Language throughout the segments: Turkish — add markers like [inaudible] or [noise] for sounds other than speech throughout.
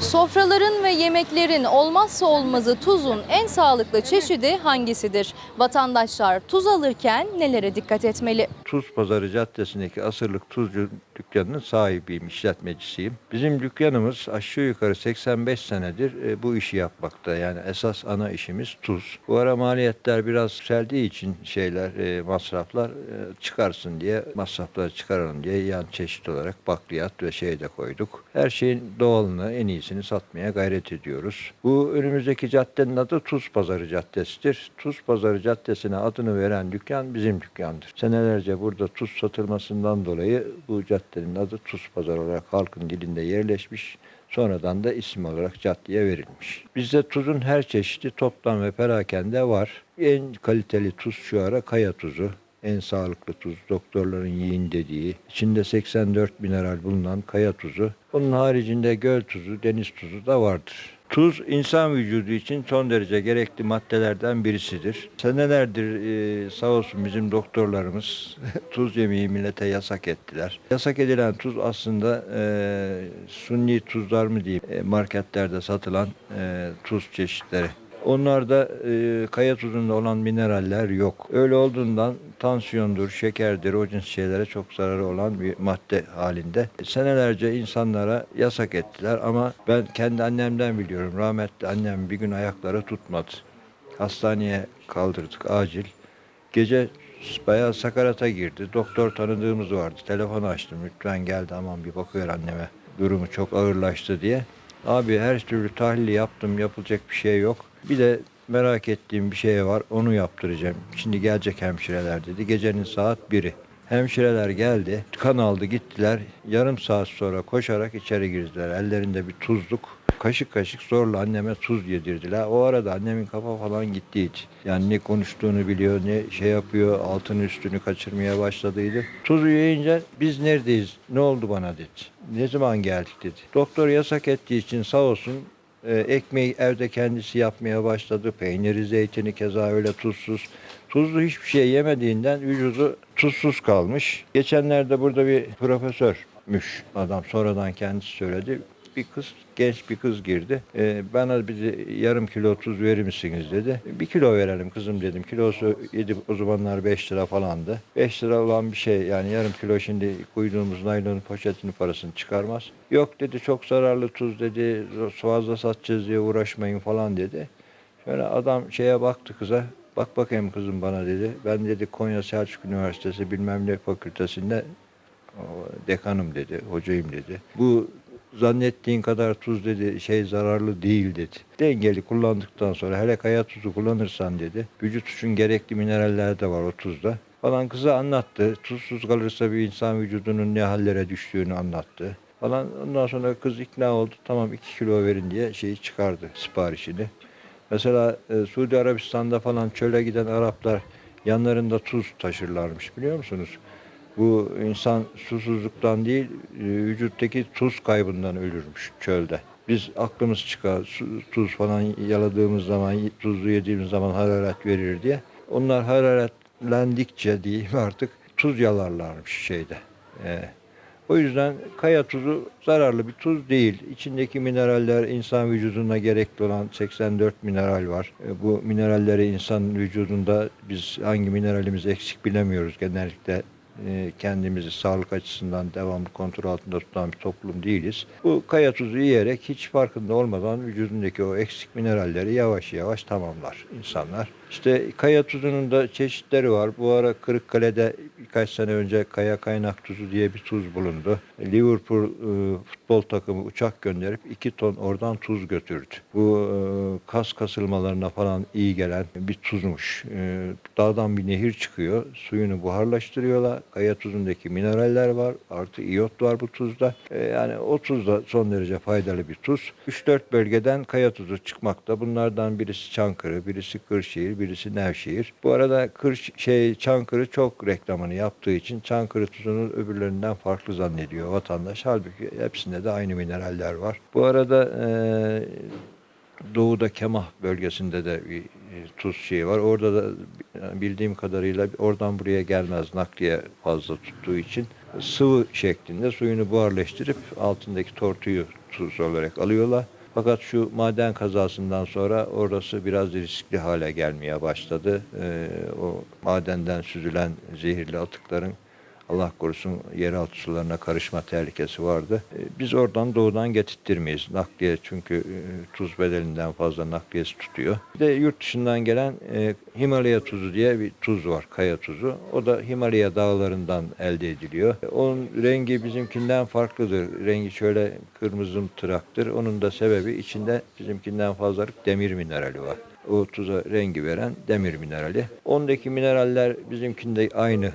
Sofraların ve yemeklerin olmazsa olmazı tuzun en sağlıklı çeşidi hangisidir? Vatandaşlar tuz alırken nelere dikkat etmeli? Tuz Pazarı Caddesi'ndeki asırlık tuzcu dükkanının sahibiyim, işletmecisiyim. Bizim dükkanımız aşağı yukarı 85 senedir e, bu işi yapmakta. Yani esas ana işimiz tuz. Bu ara maliyetler biraz yükseldiği için şeyler, e, masraflar e, çıkarsın diye, masrafları çıkaralım diye yan çeşit olarak bakliyat ve şey de koyduk. Her şeyin doğalını, en iyisini satmaya gayret ediyoruz. Bu önümüzdeki caddenin adı Tuz Pazarı Caddesi'dir. Tuz Pazarı Caddesi'ne adını veren dükkan bizim dükkandır. Senelerce burada tuz satılmasından dolayı bu caddenin adı Tuz Pazarı olarak halkın dilinde yerleşmiş. Sonradan da isim olarak caddeye verilmiş. Bizde tuzun her çeşidi toptan ve perakende var. En kaliteli tuz şu ara kaya tuzu. En sağlıklı tuz, doktorların yiyin dediği, içinde 84 mineral bulunan kaya tuzu. Bunun haricinde göl tuzu, deniz tuzu da vardır. Tuz insan vücudu için son derece gerekli maddelerden birisidir. Senelerdir e, sağ olsun bizim doktorlarımız [laughs] tuz yemeği millete yasak ettiler. Yasak edilen tuz aslında e, sunni tuzlar mı diyeyim e, marketlerde satılan e, tuz çeşitleri. Onlarda e, kaya tuzunda olan mineraller yok. Öyle olduğundan tansiyondur, şekerdir, o cins şeylere çok zararı olan bir madde halinde. Senelerce insanlara yasak ettiler ama ben kendi annemden biliyorum. Rahmetli annem bir gün ayakları tutmadı. Hastaneye kaldırdık acil. Gece bayağı sakarata girdi. Doktor tanıdığımız vardı. Telefon açtım. Lütfen geldi aman bir bakıyor anneme. Durumu çok ağırlaştı diye. Abi her türlü tahlili yaptım. Yapılacak bir şey yok. Bir de merak ettiğim bir şey var. Onu yaptıracağım. Şimdi gelecek hemşireler dedi. Gecenin saat 1'i. Hemşireler geldi. Kan aldı gittiler. Yarım saat sonra koşarak içeri girdiler. Ellerinde bir tuzluk. Kaşık kaşık zorla anneme tuz yedirdiler. O arada annemin kafa falan gitti hiç. Yani ne konuştuğunu biliyor, ne şey yapıyor, altını üstünü kaçırmaya başladıydı. Tuzu yiyince biz neredeyiz, ne oldu bana dedi. Ne zaman geldik dedi. Doktor yasak ettiği için sağ olsun e, ekmeği evde kendisi yapmaya başladı. Peyniri, zeytini keza öyle tuzsuz. Tuzlu hiçbir şey yemediğinden vücudu tuzsuz kalmış. Geçenlerde burada bir profesörmüş adam sonradan kendisi söyledi. Bir kız, genç bir kız girdi. E, bana bir yarım kilo tuz verir misiniz dedi. Bir kilo verelim kızım dedim. Kilosu yedi o zamanlar 5 lira falandı. 5 lira olan bir şey yani yarım kilo şimdi koyduğumuz naylon poşetinin parasını çıkarmaz. Yok dedi çok zararlı tuz dedi. Fazla satacağız diye uğraşmayın falan dedi. Şöyle adam şeye baktı kıza. Bak bakayım kızım bana dedi. Ben dedi Konya Selçuk Üniversitesi bilmem ne fakültesinde dekanım dedi, hocayım dedi. Bu zannettiğin kadar tuz dedi şey zararlı değil dedi. Dengeli kullandıktan sonra hele kaya tuzu kullanırsan dedi. Vücut için gerekli mineraller de var o tuzda. Falan kıza anlattı. Tuzsuz kalırsa bir insan vücudunun ne hallere düştüğünü anlattı. Falan ondan sonra kız ikna oldu. Tamam 2 kilo verin diye şeyi çıkardı siparişini. Mesela e, Suudi Arabistan'da falan çöle giden Araplar yanlarında tuz taşırlarmış biliyor musunuz? Bu insan susuzluktan değil, e, vücuttaki tuz kaybından ölürmüş çölde. Biz aklımız çıkar, tuz falan yaladığımız zaman, tuzlu yediğimiz zaman hararet verir diye. Onlar hararetlendikçe diyeyim artık tuz yalarlarmış şeyde. E, o yüzden kaya tuzu zararlı bir tuz değil. İçindeki mineraller insan vücuduna gerekli olan 84 mineral var. E, Bu mineralleri insan vücudunda biz hangi mineralimiz eksik bilemiyoruz genellikle kendimizi sağlık açısından devamlı kontrol altında tutan bir toplum değiliz. Bu kaya tuzu yiyerek hiç farkında olmadan vücudundaki o eksik mineralleri yavaş yavaş tamamlar insanlar. İşte kaya tuzunun da çeşitleri var. Bu ara Kırıkkale'de birkaç sene önce kaya kaynak tuzu diye bir tuz bulundu. Liverpool e, futbol takımı uçak gönderip 2 ton oradan tuz götürdü. Bu e, kas kasılmalarına falan iyi gelen bir tuzmuş. E, dağdan bir nehir çıkıyor. Suyunu buharlaştırıyorlar. Kaya tuzundaki mineraller var. Artı iyot var bu tuzda. E, yani o tuz da son derece faydalı bir tuz. 3-4 bölgeden kaya tuzu çıkmakta. Bunlardan birisi Çankırı, birisi Kırşehir, birisi Nevşehir. Bu arada Kır, şey Çankırı çok reklamını yaptığı için Çankırı tuzunu öbürlerinden farklı zannediyor vatandaş. Halbuki hepsinde de aynı mineraller var. Bu arada e, Doğu'da Kemah bölgesinde de bir tuz şeyi var. Orada da bildiğim kadarıyla oradan buraya gelmez nakliye fazla tuttuğu için sıvı şeklinde suyunu buharlaştırıp altındaki tortuyu tuz olarak alıyorlar. Fakat şu maden kazasından sonra orası biraz riskli hale gelmeye başladı. Ee, o madenden süzülen zehirli atıkların Allah korusun yeraltı sularına karışma tehlikesi vardı. Ee, Biz oradan doğudan getirttirmeyiz. Nakliye çünkü e, tuz bedelinden fazla nakliyesi tutuyor. Bir de yurt dışından gelen e, Himalaya tuzu diye bir tuz var, kaya tuzu. O da Himalaya dağlarından elde ediliyor. E, Onun rengi bizimkinden farklıdır. Rengi şöyle kırmızı tıraktır. Onun da sebebi içinde bizimkinden fazlalık demir minerali var. O tuza rengi veren demir minerali. Ondaki mineraller bizimkinde aynı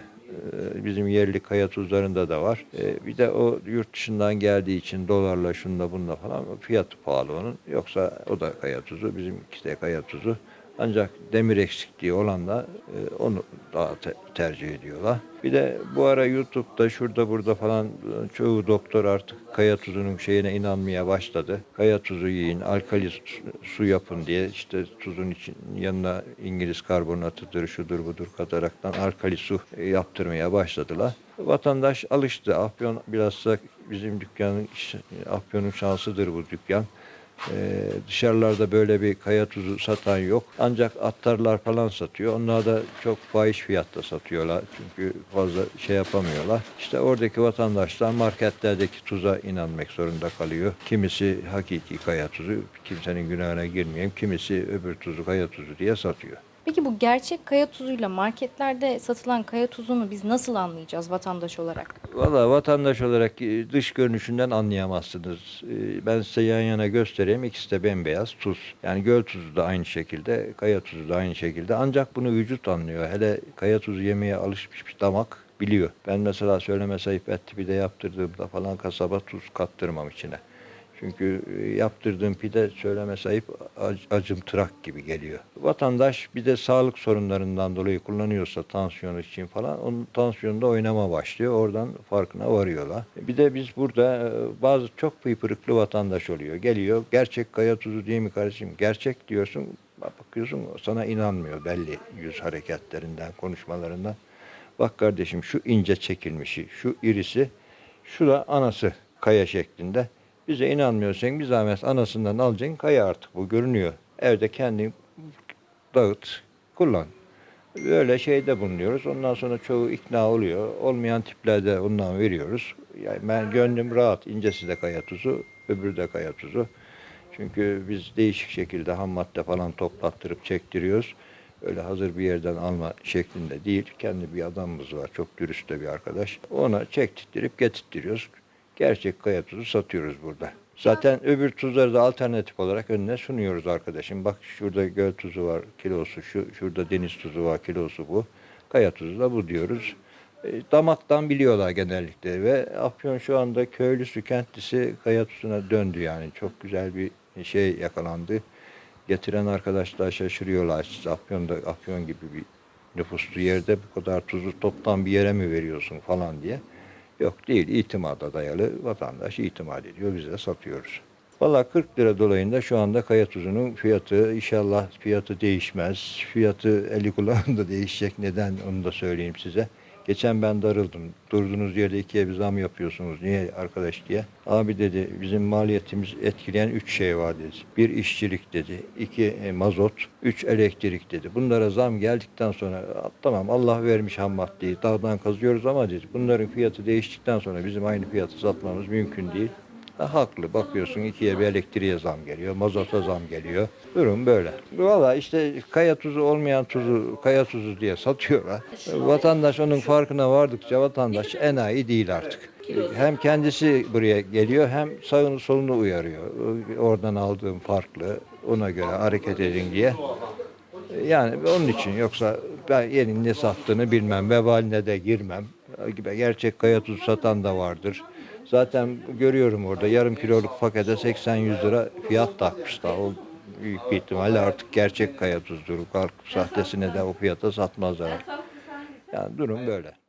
bizim yerli kaya tuzlarında da var. Ee, Bir de o yurt dışından geldiği için dolarla şunla bunla falan fiyatı pahalı onun. Yoksa o da kaya tuzu, bizimki de kaya tuzu. Ancak demir eksikliği olanla e, onu daha te- tercih ediyorlar. Bir de bu ara YouTube'da şurada burada falan e, çoğu doktor artık kaya tuzunun şeyine inanmaya başladı. Kaya tuzu yiyin, alkali su- yapın diye işte tuzun için yanına İngiliz karbonatıdır, şudur budur kataraktan alkali su e, yaptırmaya başladılar. Vatandaş alıştı. Afyon bilhassa bizim dükkanın, Afyon'un şansıdır bu dükkan. Ee, dışarılarda böyle bir kaya tuzu satan yok. Ancak attarlar falan satıyor. Onlar da çok fahiş fiyatta satıyorlar. Çünkü fazla şey yapamıyorlar. İşte oradaki vatandaşlar marketlerdeki tuza inanmak zorunda kalıyor. Kimisi hakiki kaya tuzu, kimsenin günahına girmeyeyim. Kimisi öbür tuzu kaya tuzu diye satıyor. Peki bu gerçek kaya tuzuyla marketlerde satılan kaya tuzunu biz nasıl anlayacağız vatandaş olarak? Valla vatandaş olarak e, dış görünüşünden anlayamazsınız. E, Ben size yan yana göstereyim. İkisi de bembeyaz tuz. Yani göl tuzu da aynı şekilde, kaya tuzu da aynı şekilde. Ancak bunu vücut anlıyor. Hele kaya tuzu yemeye alışmış bir damak biliyor. Ben mesela söyleme sayıp et pide yaptırdığımda falan kasaba tuz kattırmam içine. Çünkü e, yaptırdığım pide söyleme sayıp ac- acımtırak gibi geliyor. Vatandaş bir de sağlık sorunlarından dolayı kullanıyorsa tansiyonu için falan onun tansiyonunda oynama başlıyor. Oradan farkına varıyorlar. Bir de biz burada e, bazı çok pıypırıklı vatandaş oluyor. Geliyor gerçek kaya tuzu değil mi kardeşim? Gerçek diyorsun bakıyorsun sana inanmıyor belli yüz hareketlerinden konuşmalarından. Bak kardeşim şu ince çekilmişi, şu irisi, şu da anası kaya şeklinde. Bize inanmıyorsan bir zahmet anasından alacaksın kaya artık bu görünüyor. Evde kendin dağıt, kullan. Böyle şeyde bulunuyoruz. Ondan sonra çoğu ikna oluyor. Olmayan tiplerde ondan veriyoruz. Yani ben gönlüm rahat. İncesi de kaya tuzu, öbürü de kaya tuzu. Çünkü biz değişik şekilde ham madde falan toplattırıp çektiriyoruz. Öyle hazır bir yerden alma şeklinde değil. Kendi bir adamımız var. Çok dürüst de bir arkadaş. Ona çektirip getirtiyoruz. Gerçek kaya tuzu satıyoruz burada. Zaten öbür tuzları da alternatif olarak önüne sunuyoruz arkadaşım. Bak şurada göl tuzu var kilosu şu, şurada deniz tuzu var kilosu bu. Kaya tuzu da bu diyoruz. E, damaktan biliyorlar genellikle ve Afyon şu anda köylüsü, kentlisi kaya tuzuna döndü yani. Çok güzel bir şey yakalandı. Getiren arkadaşlar şaşırıyorlar. Siz Afyon'da, Afyon gibi bir nüfuslu yerde bu kadar tuzu toptan bir yere mi veriyorsun falan diye. Yok değil, itimada dayalı vatandaş itimat ediyor, biz de satıyoruz. Valla 40 lira dolayında şu anda kaya tuzunun fiyatı inşallah fiyatı değişmez. Fiyatı eli kulağında [laughs] değişecek. Neden onu da söyleyeyim size. Geçen ben darıldım. Durduğunuz yerde ikiye bir zam yapıyorsunuz. Niye arkadaş diye. Abi dedi bizim maliyetimiz etkileyen üç şey var dedi. Bir işçilik dedi. iki e, mazot. Üç elektrik dedi. Bunlara zam geldikten sonra "A, tamam Allah vermiş ham maddeyi dağdan kazıyoruz ama dedi. Bunların fiyatı değiştikten sonra bizim aynı fiyatı satmamız mümkün değil. Ha, haklı bakıyorsun ikiye bir elektriğe zam geliyor, mazota zam geliyor. Durum böyle. Valla işte kaya tuzu olmayan tuzu kaya tuzu diye satıyorlar. Vatandaş onun farkına vardıkça vatandaş enayi değil artık. Hem kendisi buraya geliyor hem sağını solunu uyarıyor. Oradan aldığım farklı ona göre hareket edin diye. Yani onun için yoksa ben yerin ne sattığını bilmem, vebaline de girmem. Gerçek kaya tuzu satan da vardır. Zaten görüyorum orada yarım kiloluk pakete 80-100 lira fiyat takmışlar. O büyük bir ihtimalle artık gerçek kaya tuzdur. Sahtesine de o fiyata satmazlar. Yani durum böyle.